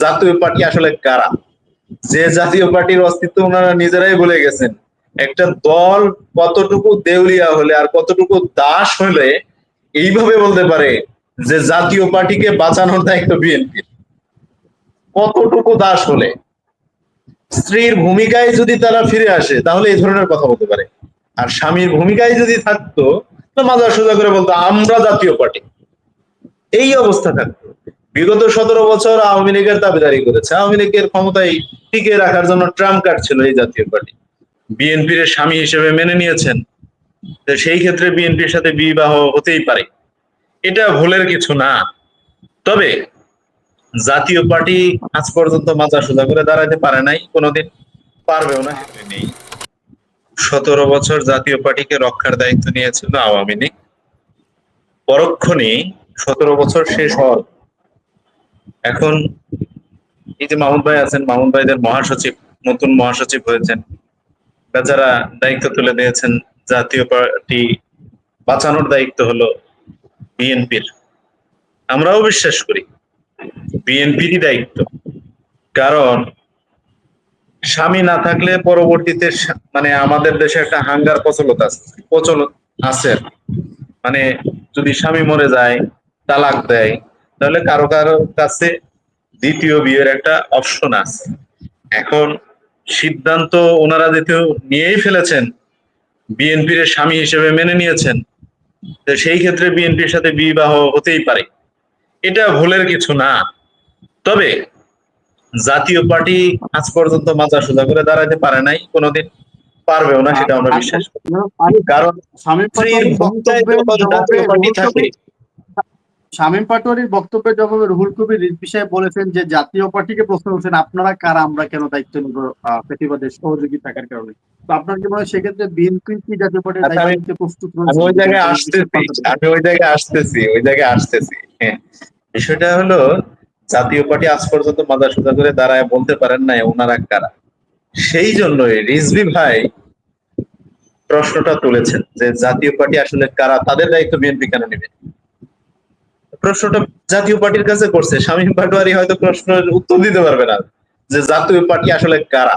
জাতীয় পার্টি আসলে কারা? যে জাতীয় পার্টির অস্তিত্ব ওনারা নিজেরাই বলে গেছেন। একটা দল কতটুকু দেউলিয়া হলে আর কতটুকু দাস হলে এইভাবে বলতে পারে যে জাতীয় পার্টিকে বাঁচানোর দায়িত্ব বিএনপির। কতটুকু দাস হলে? স্ত্রীর ভূমিকায় যদি তারা ফিরে আসে, তাহলে এই ধরনের কথা বলতে পারে। আর স্বামীর ভূমিকায় যদি থাকতো, তো মাজার সোজা করে বলতো, আমরা জাতীয় পার্টি। এই অবস্থা থাকতো। বিগত সতেরো বছর আওয়ামী লীগের দাবিদারি করেছে। আওয়ামী লীগের ক্ষমতায় টিকে রাখার জন্য ট্রাম্প কার্ড ছিল এই জাতীয় পার্টি। বিএনপির স্বামী হিসেবে মেনে নিয়েছেন। সেই ক্ষেত্রে বিএনপির সাথে বিবাহ হতেই পারে। এটা ভুলের কিছু না। তবে জাতীয় পার্টি আজ পর্যন্ত মাথা সোজা করে দাঁড়াতে পারে নাই, কোনোদিন পারবেও না নেই। সতেরো বছর জাতীয় পার্টিকে রক্ষার দায়িত্ব নিয়েছিল আওয়ামী লীগ। পরক্ষণে সতেরো বছর শেষ হওয়ার এখন এই যে মাহমুদ ভাই আছেন মাহমুদ ভাইদের মহাসচিব, নতুন মহাসচিব হয়েছেন। বেচারা দায়িত্ব তুলে দিয়েছেন, জাতীয় পার্টি বাঁচানোর দায়িত্ব হলো বিএনপির। আমরাও বিশ্বাস করি, বিএনপিরই দায়িত্ব। কারণ স্বামী না থাকলে পরবর্তীতে মানে আমাদের দেশে একটা হাঙ্গার প্রচলত আছে, প্রচলন আছে। মানে যদি স্বামী মরে যায়, তালাক দেয় তাহলে কারও কারও কাছে দ্বিতীয় বিয়ের একটা অপশন আছে। এখন সিদ্ধান্ত ওনারা যেহেতু নিয়েই ফেলেছেন বিএনপির স্বামী হিসেবে মেনে নিয়েছেন তো সেই ক্ষেত্রে বিএনপির সাথে বিবাহ হতেই পারে। এটা ভুলের কিছু না। তবে জাতীয় পার্টি আজ পর্যন্ত মাথা সোজা করে দাঁড়াতে পারে নাই কোনোদিন পারবেও না সেটা আমরা বিশ্বাস করি। কারণ জাতীয় পার্টি থাকে। শামীম পাটোয়ারির বক্তব্যে জবাবে রুহুল কবির রিজভী সাহেব বলেছেন যে জাতীয় পার্টিকে প্রশ্ন করছেন আপনারা কারা? আমরা কেন দায়িত্ব নিব? আহ, প্রতিবাদের সহযোগী থাকার কারণে। তো আপনার কি মনে হয় সেক্ষেত্রে বিএনপি কি জাতীয় পার্টির আচ্ছা, দায়িত্ব আমি- প্রস্তুত আমি ওই জায়গায় আসতেছি আমি ওই জায়গায় আসতেছি ওই জায়গায় আসতেছি। হ্যাঁ বিষয়টা হলো জাতীয় পার্টি আজ পর্যন্ত মাথা সোজা করে দাঁড়ায় বলতে পারেন না ওনারা কারা। সেই জন্যই রিজভি ভাই প্রশ্নটা তুলেছেন যে জাতীয় পার্টি আসলে কারা তাদের দায়িত্ব বিএনপি কেন নেবে? প্রশ্নটা জাতীয় পার্টির কাছে করছে। শামীম পাটোয়ারি হয়তো প্রশ্নের উত্তর দিতে পারবে না যে জাতীয় পার্টি আসলে কারা?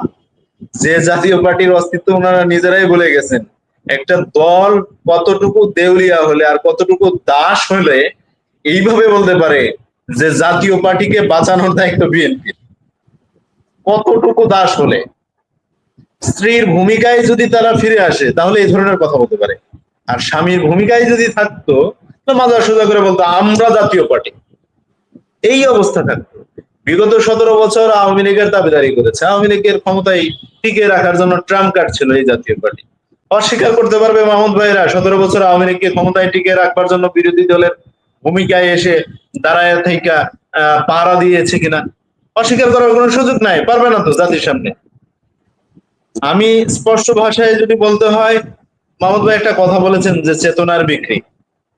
যে জাতীয় পার্টির অস্তিত্ব ওনারা নিজেরাই বলে গেছেন। একটা দল কতটুকু দেউলিয়া হলে আর কতটুকু দাস হলে এইভাবে বলতে পারে যে জাতীয় পার্টিকে বাঁচানোর দায়িত্ব বিএনপি। কতটুকু দাস হলে? স্ত্রীর ভূমিকায় যদি তারা ফিরে আসে, তাহলে এই ধরনের কথা বলতে পারে। আর স্বামীর ভূমিকায় যদি থাকতো মাজার সোজা করে বলতো, আমরা জাতীয় পার্টি। এই অবস্থা থাকতো বিগত সতেরো বছর আওয়ামী লীগের দাবিদারি করেছে। আওয়ামী লীগের ক্ষমতায় টিকে রাখার জন্য ট্রাম্প কার্ড ছিল এই জাতীয় পার্টি। অস্বীকার করতে পারবে মাহমুদ ভাইরা সতেরো বছর আওয়ামী লীগকে ক্ষমতায় টিকে রাখবার জন্য বিরোধী দলের ভূমিকায় এসে দাঁড়ায় থেকে পাহারা দিয়েছে কিনা, অস্বীকার করার কোনো সুযোগ নাই। পারবে না তো জাতির সামনে। আমি স্পষ্ট ভাষায় যদি বলতে হয়, মাহমুদ ভাই একটা কথা বলেছেন যে, চেতনার বিক্রি।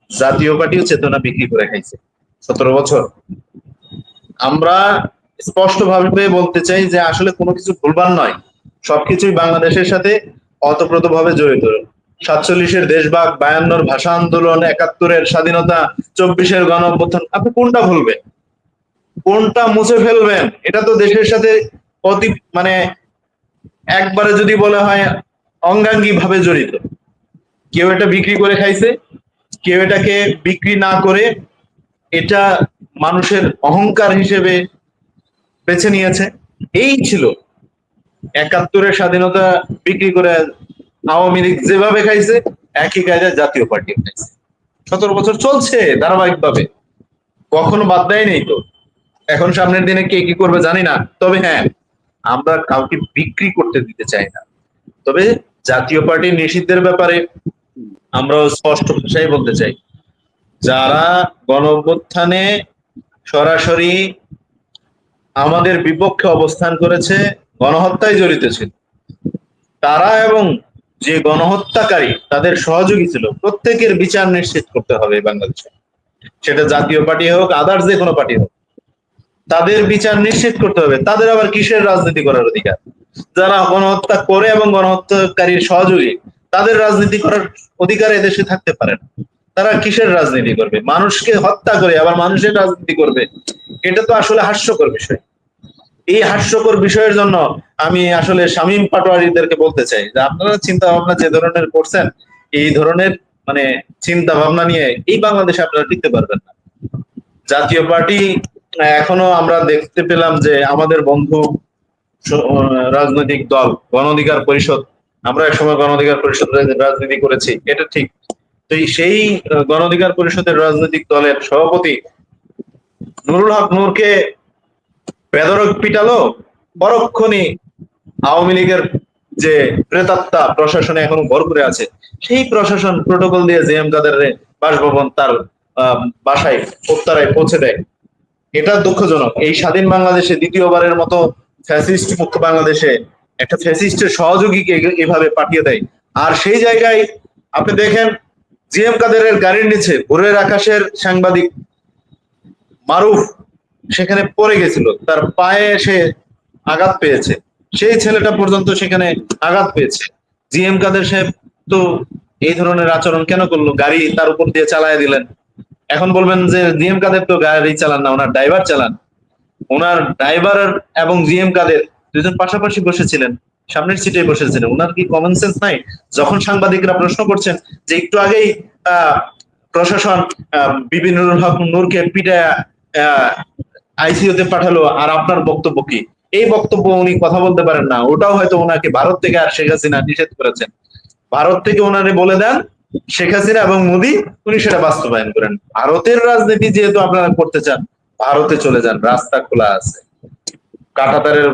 জাতীয় পার্টিও চেতনা বিক্রি করে খাইছে। সতেরো বছর। আমরা স্পষ্ট ভাবে বলতে চাই যে আসলে কোনো কিছু ভুলবার নয়। সবকিছুই বাংলাদেশের সাথে অতপ্রত ভাবে জড়িত। সাতচল্লিশের দেশভাগ, বায়ান্নর ভাষা আন্দোলন, একাত্তরের স্বাধীনতা, চব্বিশের গণ অভ্যুত্থান, আপনি কোনটা ভুলবেন? কোনটা মুছে ফেলবেন? এটা তো দেশের সাথে অতি মানে একবারে যদি বলা হয় অঙ্গাঙ্গি ভাবে জড়িত। কেউ এটা বিক্রি করে খাইছে? কেউ এটাকে বিক্রি না করে এটা মানুষের অহংকার হিসেবে বেছে নিয়েছে। এই ছিল একাত্তরের স্বাধীনতা বিক্রি করে আওয়ামী লীগ যেভাবে খাইছে, একই কাজে জাতীয় পার্টি খাইছে। সতেরো বছর চলছে ধারাবাহিকভাবে। কখনো বাদ দেয় নেই তো। এখন সামনের দিনে কে কি করবে জানি না। তবে হ্যাঁ আমরা কাউকে বিক্রি করতে দিতে চাই না। তবে জাতীয় পার্টি নিষিদ্ধের ব্যাপারে আমরা স্পষ্ট ভাষায় বলতে চাই। যারা গণঅভ্যুত্থানে সরাসরি আমাদের বিপক্ষে অবস্থান করেছে, গণহত্যায় জড়িত ছিল। তারা এবং যে গণহত্যাকারী, তাদের সহযোগী ছিল। প্রত্যেকের বিচার নিশ্চিত করতে হবে বাংলাদেশে। সেটা জাতীয় পার্টি হোক আদার্স যে কোনো পার্টি হোক। তাদের বিচার নিশ্চিত করতে হবে। তাদের আবার কিসের রাজনীতি করার অধিকার? যারা গণহত্যা করে এবং গণহত্যাকারীর সহযোগী তাদের রাজনীতি করার অধিকার এদেশে থাকতে পারে না। তারা কিসের রাজনীতি করবে? মানুষকে হত্যা করে আবার মানুষের রাজনীতি করবে? এটা তো আসলে হাস্যকর বিষয়। এই হাস্যকর বিষয়ের জন্য আমি আসলে শামীম পাটোয়ারিদেরকে বলতে চাই যে আপনারা চিন্তা ভাবনা যে ধরনের করছেন, এই ধরনের মানে চিন্তা ভাবনা নিয়ে এই বাংলাদেশে আপনারা টিকতে পারবেন না। জাতীয় পার্টি, এখনও আমরা দেখতে পেলাম যে আমাদের বন্ধু রাজনৈতিক দল, গণ অধিকার পরিষদ আমরা একসময় গণ অধিকার পরিষদ রাজনীতি করেছি, এটা ঠিক। তো সেই গণ অধিকার পরিষদের রাজনৈতিক দলের সভাপতি নুরুল হক নূরকে বেদরক পিটালো, পরক্ষণে আওয়ামী লীগের যে প্রেতাত্মা প্রশাসনে এখনও ভর করে আছে, সেই প্রশাসন প্রোটোকল দিয়ে জে এম কাদের বাসভবন তার বাসায়, উত্তরায় পৌঁছে দেয়। এটা দুঃখজনক। এই স্বাধীন বাংলাদেশে দ্বিতীয়বারের মতো ফ্যাসিস্ট মুক্ত বাংলাদেশে একটা ফ্যাসিস্টের সহযোগীকে এভাবে পাঠিয়ে দেয়। আর সেই জায়গায় আপনি দেখেন জি এম কাদেরের গাড়ির নিচে ভোরের আকাশের সাংবাদিক মারুফ সেখানে পড়ে গেছিল। তার পায়ে সে আঘাত পেয়েছে। সেই ছেলেটা পর্যন্ত সেখানে আঘাত পেয়েছে। জি এম কাদের সাহেব তো এই ধরনের আচরণ কেন করল? গাড়ি তার উপর দিয়ে চালায় দিলেন। এখন বলবেন যে, জিএম কাদের তো গাড়ি চালান না, ওনার ড্রাইভার চালান। ওনার ড্রাইভার এবং জিএম কাদের দুজন পাশাপাশি বসেছিলেন, সামনের সিটে বসেছিলেন। ওনার কি কমন সেন্স নাই? যখন সাংবাদিকরা প্রশ্ন করছেন যে একটু আগেই প্রশাসন বিপিনুর হক নূরকে পিটায় আইসিইউতে পাঠালো, আর আপনার বক্তব্য কি? এই বক্তব্য উনি কথা বলতে পারেন না। ওটাও হয়তো ওনাকে ভারত থেকে আর শেখ হাসিনা নিষেধ করেছেন। ভারত থেকে ওনারে বলে দেন, শেখ হাসিনা এবং মোদী, উনি সেটা বাস্তবায়ন করেন। ভারতের রাজনীতি যেহেতু আপনারা করতে চান, ভারতে চলে যান, রাস্তা খোলা আছে। কাটাতারের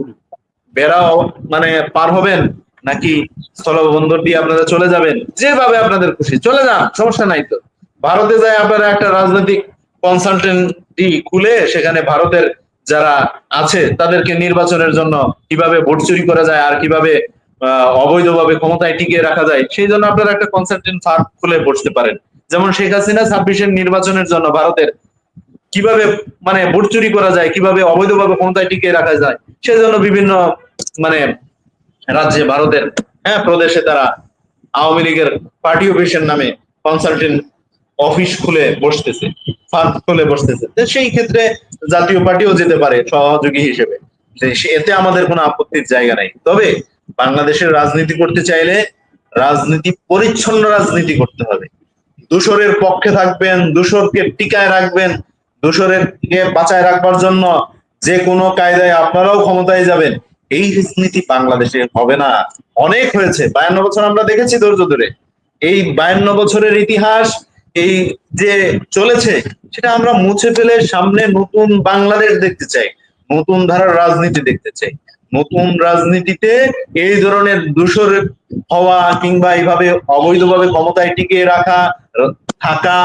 বেড়াও মানে পার হবেন নাকি স্থলবন্দর দিয়ে আপনারা চলে যাবেন? যেভাবে আপনাদের খুশি, চলে যান, সমস্যা নাই তো। ভারতে যায় আপনারা একটা রাজনৈতিক কনসালটেন্টি খুলে সেখানে ভারতের যারা আছে, তাদেরকে নির্বাচনের জন্য কীভাবে ভোট চুরি করা যায় আর কীভাবে অবৈধভাবে ক্ষমতায় টিকিয়ে রাখা যায়, সেই জন্য আপনারা একটা কনসালটেন্ট ফার্ম খুলে বসতে পারেন। যেমন শেখ হাসিনা ছাব্বিশের নির্বাচনের জন্য ভারতের কীভাবে মানে ভোট চুরি করা যায়, কীভাবে অবৈধভাবে ক্ষমতায় টিকিয়ে রাখা যায়, সেজন্য বিভিন্ন মানে রাজ্যে, ভারতের হ্যাঁ প্রদেশে তারা আওয়ামী লীগের পার্টি অফিসের নামে কনসালটেন্ট অফিস খুলে বসতেছে ফার্ম খুলে বসতেছে। সেই ক্ষেত্রে জাতীয় পার্টিও যেতে পারে সহযোগী হিসেবে। এতে আমাদের কোনো আপত্তির জায়গা নাই। তবে বাংলাদেশের রাজনীতি করতে চাইলে রাজনীতি, পরিচ্ছন্ন রাজনীতি করতে হবে। দূষরের পক্ষে থাকবেন, দূষরকে টিকায় রাখবেন দূষরের কে বাঁচায় রাখবার জন্য যে কোনো কায়দায় আপনারাও ক্ষমতায় যাবেন। এই রাজনীতি বাংলাদেশে হবে না। অনেক হয়েছে। বায়ান্ন বছর আমরা দেখেছি ধৈর্য ধরে। এই বায়ান্ন বছরের ইতিহাস, এই যে চলেছে, সেটা আমরা মুছে ফেলে সামনে নতুন বাংলাদেশ দেখতে চাই, নতুন ধারার রাজনীতি দেখতে চাই। নতুন রাজনীতিতে এই ধরনের দূষর হওয়া কিংবা এইভাবে অবৈধভাবে ক্ষমতায় টিকিয়ে রাখা, থাকা,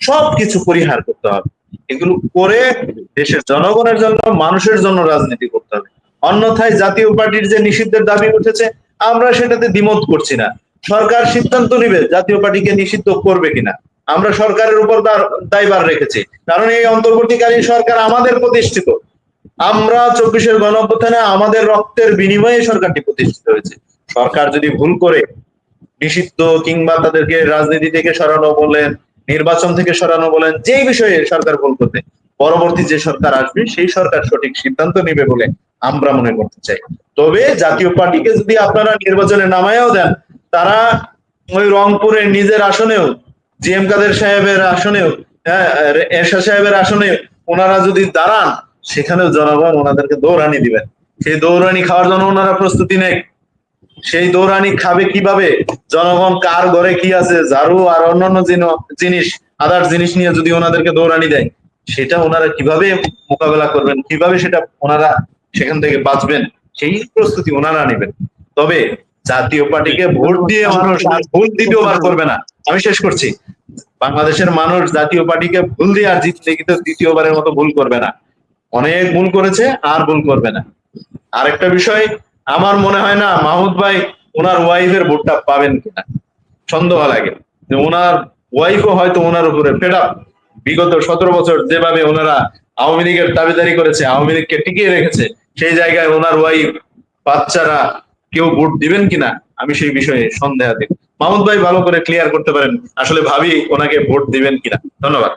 সবকিছু পরিহার করতে হবে। এগুলো করে দেশের জনগণের জন্য, মানুষের জন্য রাজনীতি করতে হবে। অন্যথায় জাতীয় পার্টির যে নিষিদ্ধের দাবি উঠেছে, আমরা সেটাতে দ্বিমত করছি না। সরকার সিদ্ধান্ত নিবে জাতীয় পার্টিকে নিষিদ্ধ করবে কিনা। আমরা সরকারের উপর তার দায়ভার রেখেছি। কারণ এই অন্তর্বর্তীকালীন সরকার আমাদের প্রতিষ্ঠিত। আমরা চব্বিশের গণ আমাদের রক্তের বিনিময়ে সরকারটি প্রতিষ্ঠিত হয়েছে। সরকার যদি ভুল করে, নিষিদ্ধ কিংবা তাদেরকে রাজনীতি থেকে সরানো বলেন নির্বাচন থেকে সরানো বলেন, যেই বিষয়ে সরকার ভুল করবে, পরবর্তী যে সরকার আসবে, সেই সরকার সঠিক সিদ্ধান্ত নিবে বলে আমরা মনে করতে চাই। তবে জাতীয় পার্টিকে যদি আপনারা নির্বাচনে নামায়ও দেন, তারা ওই রংপুরের নিজের আসনেও জি এম কাদের সাহেবের আসনেও হ্যাঁ সাহেবের আসনে ওনারা যদি দাঁড়ান, সেখানেও জনগণ ওনাদেরকে দৌড়ানি দিবেন। সেই দৌড়ানি খাওয়ার জন্য ওনারা প্রস্তুতি নেই। সেই দৌড়ানি খাবে কীভাবে? জনগণ কার ঘরে কি আছে? ঝাড়ু আর অন্যান্য জিন- জিনিস আদার জিনিস নিয়ে যদি ওনাদেরকে দৌড়ানি দেয়, সেটা ওনারা কীভাবে মোকাবেলা করবেন? কীভাবে সেটা ওনারা সেখান থেকে বাঁচবেন? সেই প্রস্তুতি ওনারা নেবেন। তবে জাতীয় পার্টিকে ভোট দিয়ে মানুষ আর ভুল দ্বিতীয়বার করবে না। আমি শেষ করছি। বাংলাদেশের মানুষ জাতীয় পার্টিকে ভুল দিয়ে আর জিতলে কিন্তু দ্বিতীয়বারের মতো ভুল করবে না। অনেক ভুল করেছে, আর ভুল করবে না। আরেকটা বিষয় আমার মনে হয় না মাহমুদ ভাই ওনার ওয়াইফের ভোটটা পাবেন কিনা। সন্দেহ লাগে। যে ওনার ওয়াইফও হয়তো ওনার উপরে ফেড বিগত সতেরো বছর যেভাবে ওনারা আওয়ামী লীগের দাবিদারি করেছে, আওয়ামী লীগকে টিকিয়ে রেখেছে, সেই জায়গায় ওনার ওয়াইফ বাচ্চারা কেউ ভোট দিবেন কিনা, আমি সেই বিষয়ে সন্দেহাতীত। মাহমুদ ভাই ভালো করে ক্লিয়ার করতে পারেন, আসলে ভাবি ওনাকে ভোট দিবেন কিনা। ধন্যবাদ।